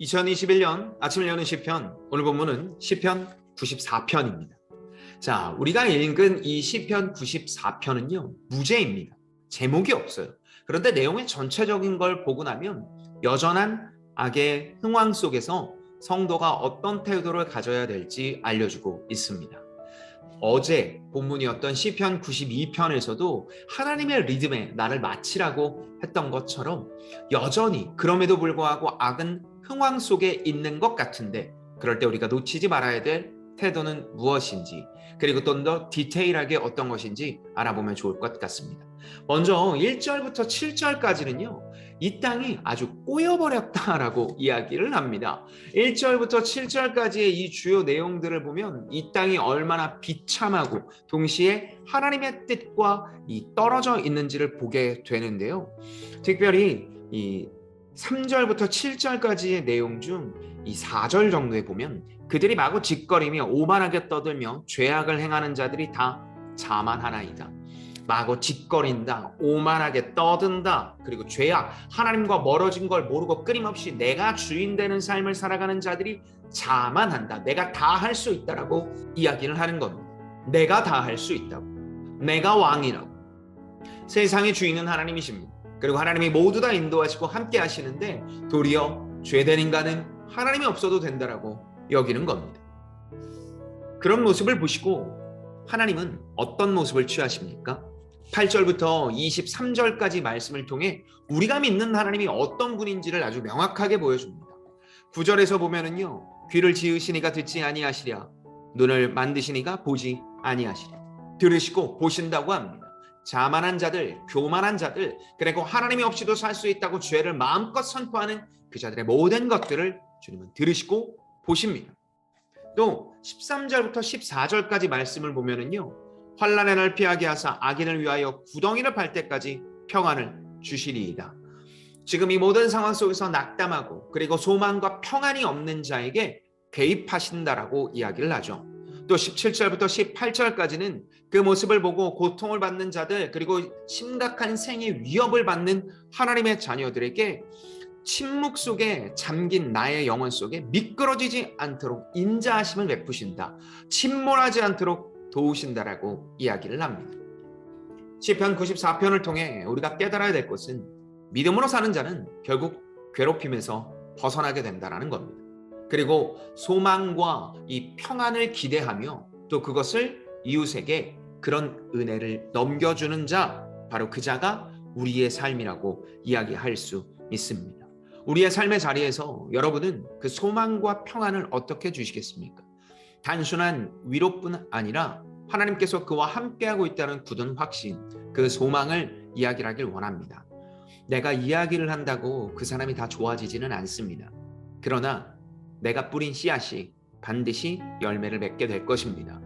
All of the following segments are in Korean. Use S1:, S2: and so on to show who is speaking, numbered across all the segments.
S1: 2021년 아침을 여는 시편 오늘 본문은 시편 94편입니다. 자, 우리가 읽은 이 시편 94편은요. 무제입니다. 제목이 없어요. 그런데 내용의 전체적인 걸 보고 나면 여전한 악의 흥황 속에서 성도가 어떤 태도를 가져야 될지 알려주고 있습니다. 어제 본문이었던 시편 92편에서도 하나님의 리듬에 나를 마치라고 했던 것처럼 여전히 그럼에도 불구하고 악은 흥황 속에 있는 것 같은데 그럴 때 우리가 놓치지 말아야 될 태도는 무엇인지 그리고 좀 더 디테일하게 어떤 것인지 알아보면 좋을 것 같습니다. 먼저 1절부터 7절까지는요. 이 땅이 아주 꼬여버렸다라고 이야기를 합니다. 1절부터 7절까지의 이 주요 내용들을 보면 이 땅이 얼마나 비참하고 동시에 하나님의 뜻과 이 떨어져 있는지를 보게 되는데요. 특별히 이 3절부터 7절까지의 내용 중 이 4절 정도에 보면 그들이 마구 짓거리며 오만하게 떠들며 죄악을 행하는 자들이 다 자만하나이다. 마구 짓거린다, 오만하게 떠든다, 그리고 죄악, 하나님과 멀어진 걸 모르고 끊임없이 내가 주인 되는 삶을 살아가는 자들이 자만한다. 내가 다 할 수 있다라고 이야기를 하는 겁니다. 내가 다 할 수 있다고. 내가 왕이라고. 세상의 주인은 하나님이십니다. 그리고 하나님이 모두 다 인도하시고 함께 하시는데 도리어 죄된 인간은 하나님이 없어도 된다라고 여기는 겁니다. 그런 모습을 보시고 하나님은 어떤 모습을 취하십니까? 8절부터 23절까지 말씀을 통해 우리가 믿는 하나님이 어떤 분인지를 아주 명확하게 보여줍니다. 9절에서 보면은요. 귀를 지으시니가 듣지 아니하시랴 눈을 만드시니가 보지 아니하시랴 들으시고 보신다고 합니다. 자만한 자들, 교만한 자들, 그리고 하나님이 없이도 살 수 있다고 죄를 마음껏 선포하는 그 자들의 모든 것들을 주님은 들으시고 보십니다. 또 13절부터 14절까지 말씀을 보면은요. 환란의 날 피하게 하사 악인을 위하여 구덩이를 팔 때까지 평안을 주시리이다. 지금 이 모든 상황 속에서 낙담하고 그리고 소망과 평안이 없는 자에게 개입하신다라고 이야기를 하죠. 또 17절부터 18절까지는 그 모습을 보고 고통을 받는 자들 그리고 심각한 생의 위협을 받는 하나님의 자녀들에게 침묵 속에 잠긴 나의 영혼 속에 미끄러지지 않도록 인자하심을 베푸신다. 침몰하지 않도록 도우신다라고 이야기를 합니다. 시편 94편을 통해 우리가 깨달아야 될 것은 믿음으로 사는 자는 결국 괴롭힘에서 벗어나게 된다라는 겁니다. 그리고 소망과 이 평안을 기대하며 또 그것을 이웃에게 그런 은혜를 넘겨주는 자 바로 그 자가 우리의 삶이라고 이야기할 수 있습니다. 우리의 삶의 자리에서 여러분은 그 소망과 평안을 어떻게 주시겠습니까? 단순한 위로뿐 아니라 하나님께서 그와 함께하고 있다는 굳은 확신, 그 소망을 이야기하길 원합니다. 내가 이야기를 한다고 그 사람이 다 좋아지지는 않습니다. 그러나 내가 뿌린 씨앗이 반드시 열매를 맺게 될 것입니다.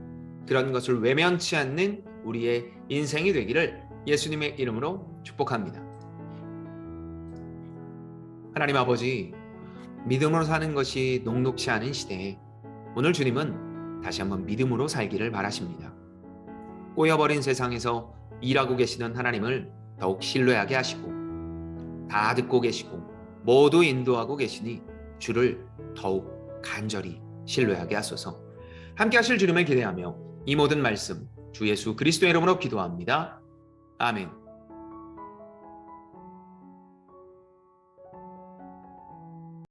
S1: 그런 것을 외면치 않는 우리의 인생이 되기를 예수님의 이름으로 축복합니다. 하나님 아버지, 믿음으로 사는 것이 녹록치 않은 시대에 오늘 주님은 다시 한번 믿음으로 살기를 바라십니다. 꼬여버린 세상에서 일하고 계시는 하나님을 더욱 신뢰하게 하시고 다 듣고 계시고 모두 인도하고 계시니 주를 더욱 간절히 신뢰하게 하소서. 함께 하실 주님을 기대하며 이 모든 말씀 주 예수 그리스도의 이름으로 기도합니다. 아멘.